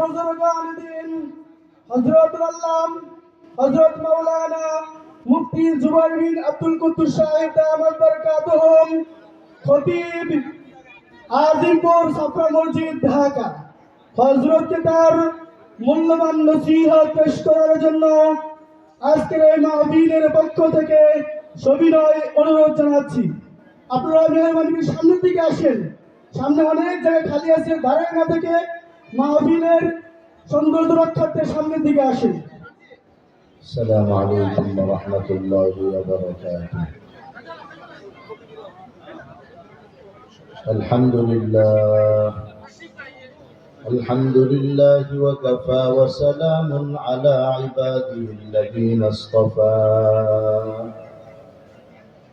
বুজুর্গান দিন হযরত আল্লাম, হযরত মাওলানা মুফতি জুবাইর আব্দুল কুদ্দুস সাহেব, দামাত বরকাতুহুম, খতিব আজিমপুর সাফরা মসজিদ, ঢাকা। হযরতকে তার মূল্যবান নসিহত পেশ করার জন্য আজকের এই মাহফিলের পক্ষ থেকে সবিনয় অনুরোধ জানাচ্ছি। আপনারা মেহরবানি সামনের দিকে আসেন। সামনে অনেক জায়গায় খালি আছে না থেকে মাহফিলের সৌন্দর্য রক্ষার্থে সামনের দিকে আসেন السلام عليكم ورحمة الله وبركاته الحمد لله الحمد لله وكفى وسلام على عباده الذين اصطفى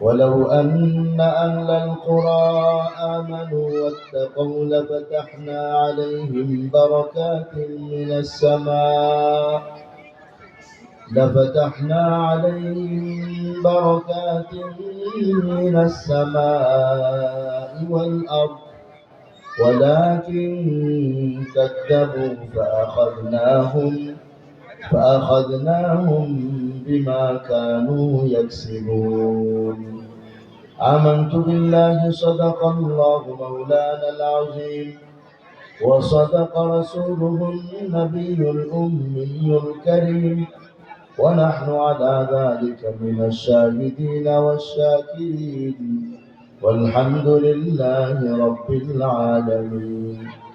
ولو أن أهل القرى آمنوا واتقوا لفتحنا عليهم بركات من السماء. لفتحنا عليهم بركات من السماء والأرض. ولكن كذبوا فأخذناهم فأخذناهم بما كانوا يكسبون. آمنت بالله صدق الله مولانا العظيم. وصدق رسوله النبي الأمي الكريم. ونحن على ذلك من الشاهدين والشاكرين. والحمد لله رب العالمين.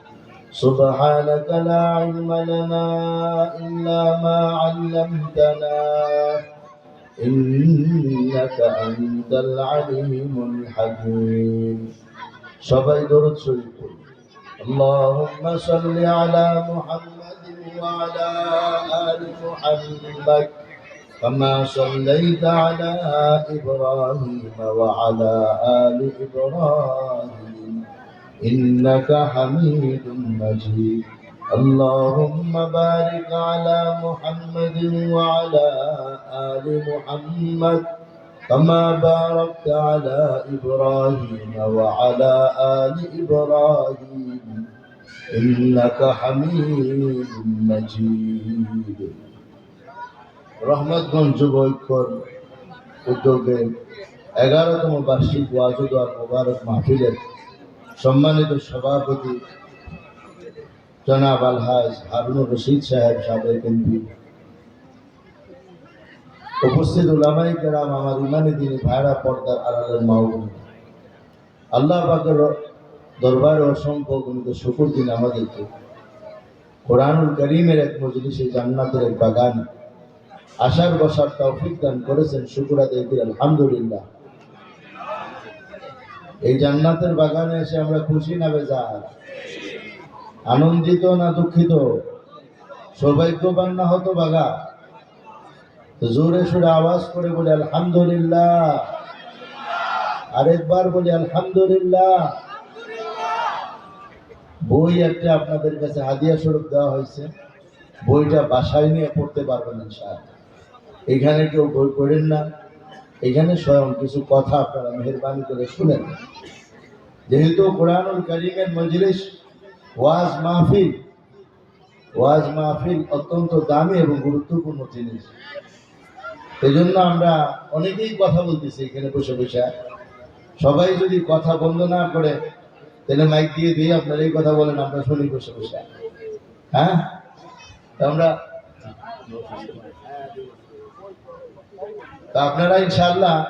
سبحانك لا علم لنا إلا ما علمتنا إنك أنت العليم الحكيم সবাই দরুদ শরীফ পড়ি اللهم صل على محمد وعلى آل محمد كما صليت على إبراهيم وعلى آل إبراهيم إنك حميد مجيد اللهم بارك على محمد وعلى آل محمد كما باركت على إبراهيم وعلى آل إبراهيم إنك حميد مجيد রহমতগঞ্জ যুব ঐক্যর উদ্যোগে এগারোতম বার্ষিক ওয়াজুদার মোবারক মাহফিলের সম্মানিত সভাপতি জনাব আলহাজ হারুনুর রশিদ সাহেব সাবেক এমপি। উপস্থিত উলামাই কেরাম আমার ইমানি দিনী ভাইরা পর্দার আড়ালের মাহবুব আল্লাহ পাকের দরবারে অসংখ্য গণিত শুকুর দিন আমাদেরকে কোরআনুল করিমের এক মজলিসে জান্নাতের এক বাগান আশার বসার তৌফিক দান করেছেন, শুকুর আদায় আলহামদুলিল্লাহ। এই জান্নাতের বাগানে এসে আমরা খুশি না বেজার? আনন্দিত না দুঃখিত? সৌভাগ্যবান না হতো বাগা জোরে সুরে আওয়াজ করে বলি, আলহামদুলিল্লাহ। আরেকবার বলি, আলহামদুলিল্লাহ। বই একটা আপনাদের কাছে হাদিয়া স্বরূপ দেওয়া হয়েছে। বইটা বাসায় নিয়ে পড়তে পারবেন ইনশাআল্লাহ। এখানে কেউ বই পড়েন না। এখানে স্বয়ং কিছু কথা আপনারা মেহরবানি করে শুনেন। যেহেতু কোরআনুল করিমের মজলিস ওয়াজ মাহফিল ওয়াজ মাহফিল অত্যন্ত দামি এবং গুরুত্বপূর্ণ জিনিস। এই জন্য আমরা অনেকেই কথা বলতেছি এখানে বসে বসে। সবাই যদি কথা বন্ধ না করে, তাহলে মাইক দিয়ে দিয়ে আপনারা এই কথা বলেন, আমরা শুনি বসে বসে। হ্যাঁ? আমরা তা আপনারা ইনশাল্লাহ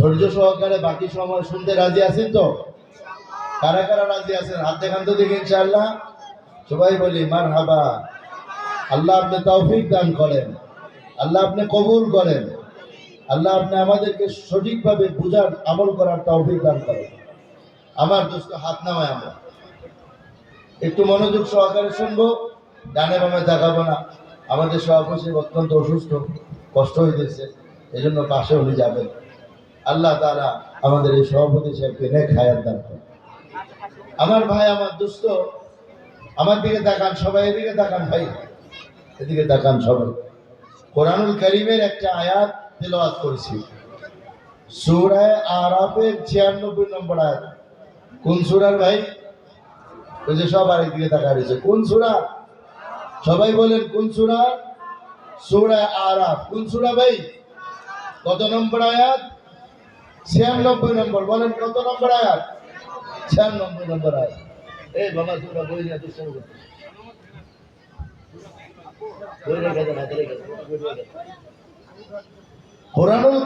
ধৈর্য সহকারে বাকি সময় শুনতে রাজি আছেন তো? কারা কারা রাজি আছেন? হাত দেখান তো দেখি ইনশাআল্লাহ। সবাই বলি মার হাবা আল্লাহ আপনি তৌফিক দান করেন। আল্লাহ আপনি কবুল করেন। আল্লাহ আপনি আমাদেরকে সঠিকভাবে বুঝার, আমল করার তৌফিক দান করেন। আমার দোস্ত, হাত নামায় আমরা। একটু মনোযোগ সহকারে শুনব। ডানে বামে দেখাবো না। আমাদের সভাপতি অত্যন্ত অসুস্থ। কষ্ট হইতেছে এই জন্য পাশে উনি যাবেন। আল্লাহ তারা আমাদের এই সভাপতি সাহেবকে নেক হায়াত দান আমার ভাই, আমার দোস্ত আমার দিকে তাকান সবাই, এদিকে তাকান ভাই, এদিকে তাকান সবাই। কোরআনুল করিমের একটা আয়াত তেলাওয়াত করেছি। সুরায় আরাফের ছিয়ানব্বই নম্বর আয়াত। কোন সূরার ভাই? ওই যে সব আরেকদিকে তাকা রয়েছে। কোন সূরা? সবাই বলেন কোন সূরা? সূরা আরাফ। কোন সূরা ভাই? কত নম্বর আয়াত? ছিয়ানব্বই নম্বর। বলেন, কত নম্বর আয়াত? ছিয়ানব্বই নম্বর আয়াত। এই বাবা বই না তো শুরু করতে। কোরআনুল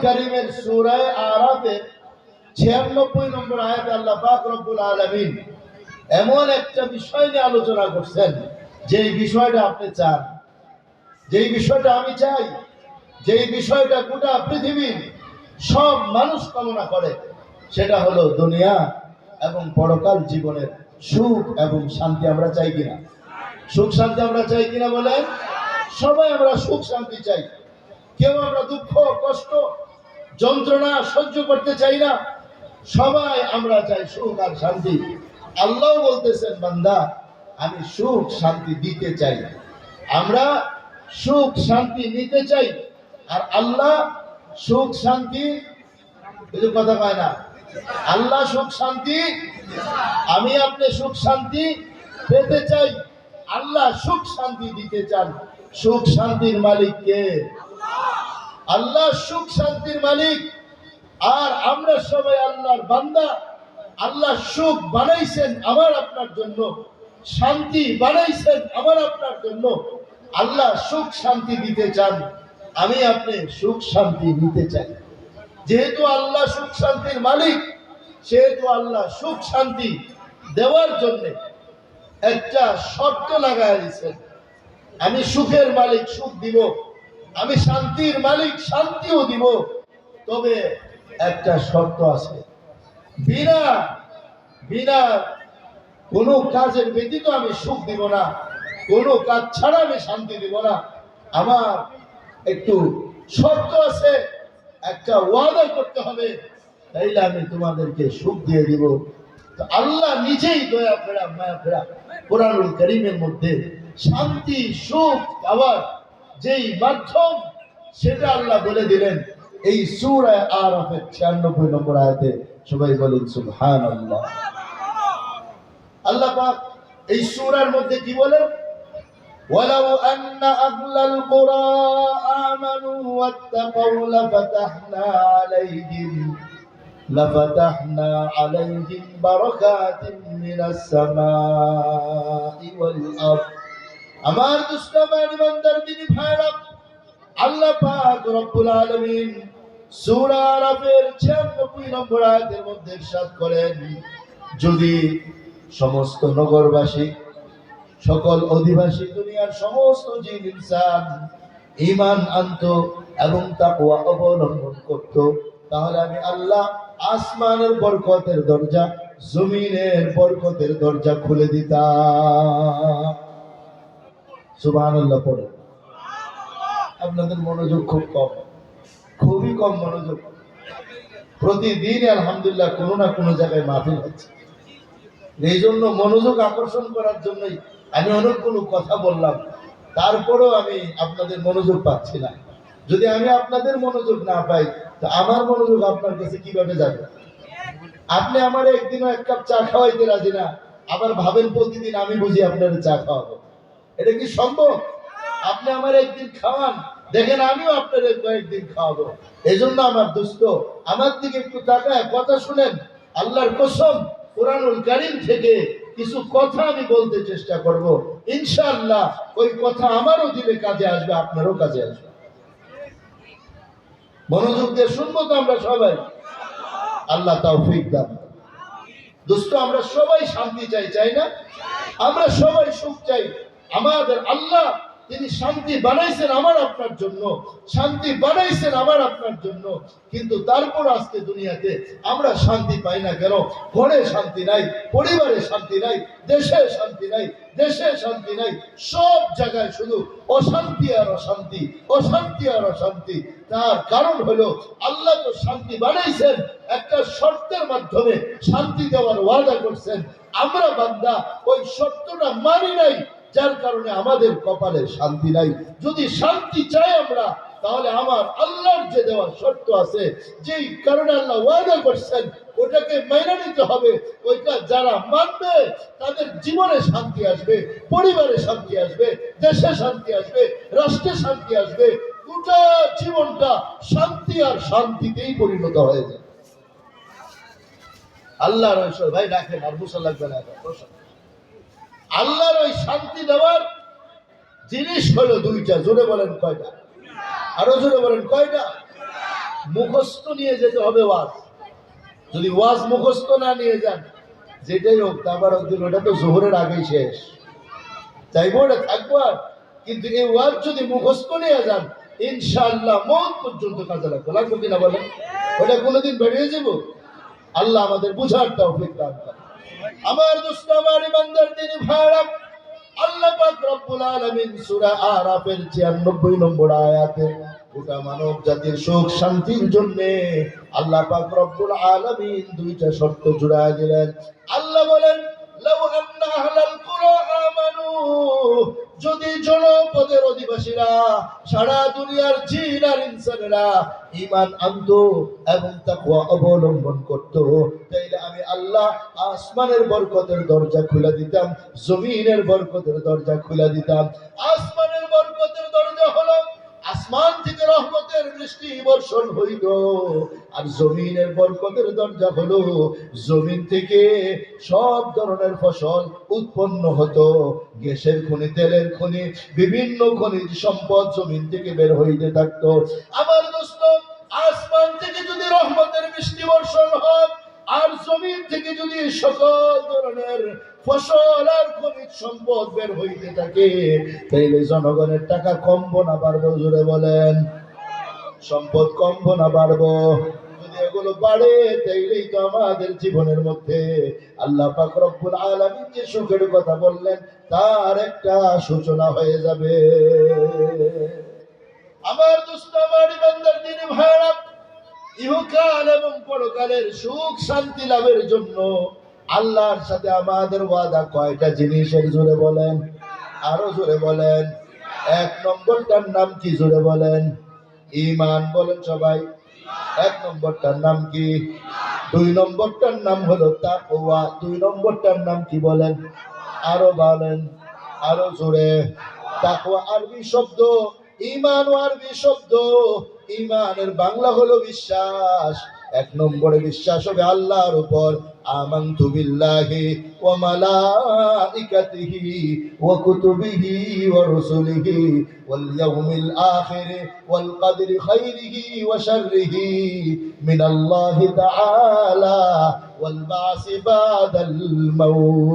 সূরায়ে আরাফের 96 নম্বর আয়াতে আল্লাহ পাক রব্বুল আলামিন এমন একটা বিষয় নিয়ে আলোচনা করছেন, যেই বিষয়টা আপনি চান। যেই বিষয়টা আমি চাই, যেই বিষয়টা গোটা পৃথিবীর সব মানুষ কামনা করে, সেটা হলো দুনিয়া এবং পরকাল জীবনের সুখ এবং শান্তি আমরা চাই কিনা। সুখ, শান্তি আমরা চাই কিনা বলেন? সবাই আমরা সুখ, শান্তি চাই। কেউ আমরা দুঃখ, কষ্ট, যন্ত্রণা সহ্য করতে চাই না। সবাই আমরা চাই সুখ আর শান্তি। আল্লাহ বলতেছেন, বান্দা, আমি সুখ, শান্তি দিতে চাই। আমরা সুখ শান্তি নিতে চাই। আর আল্লাহ সুখ শান্তি কথা পায় না। আল্লাহ সুখ শান্তি, আমি আপনি সুখ শান্তি পেতে চাই। আল্লাহ সুখ শান্তি দিতে চান। সুখ শান্তির মালিক কে? আল্লাহ সুখ শান্তির মালিক। আর আমরা সবাই আল্লাহর বান্দা। আল্লাহ সুখ বানাইছেন আমার আপনার জন্য। শান্তি বানাইছেন আমার আপনার জন্য। আল্লাহ সুখ শান্তি দিতে চান, আমি আপনি সুখ শান্তি নিতে চাই। যেহেতু আল্লাহ সুখ শান্তির মালিক, সেহেতু আল্লাহ সুখ শান্তি দেওয়ার জন্য একটা শর্ত লাগাই দিয়েছেন। আমি সুখের মালিক, সুখ দিব। আমি শান্তির মালিক, শান্তিও দিব। তবে একটা শর্ত আছে। বিনা বিনা কোনো কাজের ব্যতীত আমি সুখ দিব না। কোনো কাজ ছাড়া আমি শান্তি দিব না। আমার একটু শর্ত আছে, একটা ওয়াদা করতে হবে, তাইলে আমি তোমাদেরকে সুখ দিয়ে দিব। আল্লাহ নিজেই দয়া ফেরা মায়া ফেরা কোরআনুল করিমের মধ্যে শান্তি, সুখ, পাওয়ার যেই মাধ্যম, সেটা আল্লাহ বলে দিলেন। এই সূরায় আরাফের 96 নম্বর আয়াতে সবাই বলেন, সুবহানাল্লাহ। আল্লাহ আল্লাহ পাক এই সূরার মধ্যে কি বলেন? ولو أن أهل القرى آمنوا واتقوا لفتحنا عليهم لفتحنا عليهم بركات من السماء والأرض আমার দুষ্টামান ইমানদার দিনী ভাইরা আল্লাহ পাক রব্বুল আলামিন সূরা আরাফের 96 নম্বর আয়াতের মধ্যে ইরশাদ করেন যদি সমস্ত নগরবাসী সকল অধিবাসী দুনিয়ার সমস্ত জিন, ইনসান, ঈমান আনত এবং তাকওয়া অবলম্বন করত। তাহলে আমি আল্লাহ আসমানের বরকতের দরজা, জমিনের বরকতের দরজা খুলে দিতাম। সুবহানাল্লাহ পড়ে। আপনাদের মনোযোগ খুব কম, খুবই কম মনোযোগ। প্রতিদিন আলহামদুলিল্লাহ কোনো না কোনো জায়গায় মাহফিল হচ্ছে। এই জন্য মনোযোগ আকর্ষণ করার জন্যই আমি অনেকগুলো কথা বললাম, তারপরেও আমি আপনাদের মনোযোগ পাচ্ছি না। যদি আমি আপনাদের মনোযোগ না পাই, তো আমার মনোযোগ আপনার কাছে কীভাবে যাবে? আপনি আমার একদিনও এক কাপ চা খাওয়াইতে রাজি না, আবার ভাবেন প্রতিদিন আমি বুঝি আপনার চা খাওয়াবো। এটা কি সম্ভব? আপনি আমার একদিন খাওয়ান, দেখেন আমিও আপনার কয়েকদিন খাওয়াবো। এই জন্য আমার দুস্থ আমার দিকে একটু তাকায়, কথা শুনেন, আল্লাহর কসম, কোরআনুল কারিম থেকে কিছু কথা আমি বলতে চেষ্টা করব। ইনশাআল্লাহ ওই কথা আমারও দিলে কাজে আসবে, আপনারও কাজে আসবে। মনোযোগ দিয়ে শুনব তো আমরা সবাই। আল্লাহ তাও দান দাম দোস্ত আমরা সবাই শান্তি চাই চাই না? আমরা সবাই সুখ চাই। আমাদের আল্লাহ তিনি শান্তি বানাইছেন আমার, আপনার জন্য। শান্তি বানাইছেন আমার, আপনার জন্য। কিন্তু তারপর আজকে দুনিয়াতে আমরা শান্তি পাই না কেন? ঘরে শান্তি নাই, পরিবারে শান্তি নাই, দেশে শান্তি নাই, দেশে শান্তি নাই। সব জায়গায় শুধু অশান্তি আর অশান্তি অশান্তি আর অশান্তি। তার কারণ হলো, আল্লাহ তো শান্তি বানাইছেন, একটা শর্তের মাধ্যমে শান্তি দেওয়ার ওয়াদা করছেন। আমরা বান্দা, ওই শর্তটা মানি নাই। যার কারণে আমাদের কপালে শান্তি নাই। যদি শান্তি চাই আমরা, তাহলে আমার আল্লাহর যে দেওয়া শর্ত আছে, যেই কারণে আল্লাহ ওয়াদা করছেন, ওটাকে মেনে নিতে হবে। ওইটা যারা মানবে, তাদের জীবনে শান্তি আসবে, পরিবারে শান্তি আসবে, দেশে শান্তি আসবে, রাষ্ট্রে শান্তি আসবে। গোটা জীবনটা শান্তি আর শান্তিতেই পরিণত হয়ে যায়। আল্লাহর ঐশ্বর ভাই, রাখেন, আর মুসা লাগবে না এখন, বসো। আল্লাহর ওই শান্তি দেওয়ার জিনিস হলো দুইটা। জোরে বলেন কয়টা? আরও জোরে বলেন কয়টা? মুখস্থ নিয়ে যেতে হবে ওয়াজ। যদি ওয়াজ মুখস্থ না নিয়ে যান, যেটাই হোক, তারপর ওটা তো জোহরের আগেই শেষ। চাইব ওটা, থাকব আর। কিন্তু এই ওয়াজ যদি মুখস্থ নিয়ে যান, ইনশাআল্লাহ মত পর্যন্ত কাজে লাগবে। লাগবে কিনা বলেন? ওটা কোনোদিন বেরিয়ে যাব? আল্লাহ আমাদের বুঝার তৌফিক দান আমার দোস্ত আমার ইমানদার তিনি ভাড়া। আল্লাহ পাক রব্বুল আলামিন সূরা আরাফের 96 নম্বর আয়াতে, গোটা মানব জাতির সুখ শান্তির জন্য আল্লাহ পাক রব্বুল আলামিন দুইটা শর্ত জুড়ায় দিলেন। আল্লাহ বলেন, লাউ আন্না আহলাল কুরা আমানু। যদি জনপদের অধিবাসীরা সারা দুনিয়ার জিন আর ইনসানেরা ইমান আনত এবং তাকে অবলম্বন করত, তাইলে আমি আল্লাহ আসমানের বরকতের দরজা খুলে দিতাম, জমিনের বরকতের দরজা খুলে দিতাম। আসমানের বরকতের দরজা হলো আসমান রহমতের বৃষ্টি বর্ষণ হইল, আর জমিনের বরকতের দরজা হলো জমিন থেকে সব ধরনের ফসল উৎপন্ন হতো। গ্যাসের খনি, তেলের খনি, বিভিন্ন খনিজ সম্পদ জমিন থেকে বের হইতে থাকতো। আমার দোস্ত, আসমান থেকে যদি রহমতের বৃষ্টি বর্ষণ হয়, আর জমিন থেকে যদি সকল ধরনের ফসল আর খনিজ সম্পদ বের হইতে থাকে, তাইলে জনগণের টাকা কমবো না পারব জুড়ে বলেন। সম্পদ কমবো না পারব যদি এগুলো বাড়ে, তাইলেই তো আমাদের জীবনের মধ্যে আল্লাহ পাক রব্বুল আলামিন যে সুখের কথা বললেন, তার একটা সূচনা হয়ে যাবে। আমার দুষ্ট, আমার ইমানদার দিনে ভাড়া ইহকাল এবং পরকালের সুখ শান্তি লাভের জন্য আল্লাহর সাথে আমাদের ওয়াদা কয়টা জিনিসের জুড়ে বলেন? আরও জোরে বলেন। এক নম্বরটার নাম কি জুড়ে বলেন? ইমান বলেন সবাই। এক নম্বরটার নাম কি? দুই নম্বরটার নাম হলো তাকওয়া। দুই নম্বরটার নাম কি বলেন? আরও বলেন, আরও জোরে। তাকওয়া আরবি শব্দ ইমান আরবি শব্দ। ইমানের বাংলা হলো বিশ্বাস। এক নম্বরে বিশ্বাস হবে আল্লাহর উপর। আমানতু বিল্লাহি ওয়া মালাইকাতিহি ওয়া কুতুবিহি ওয়া রুসুলিহি ওয়াল ইয়াউমিল আখির ওয়াল কদরি খাইরিহি ওয়া শাররিহি মিনাল্লাহি তাআলা ওয়াল বাসি বাদাল মাউত।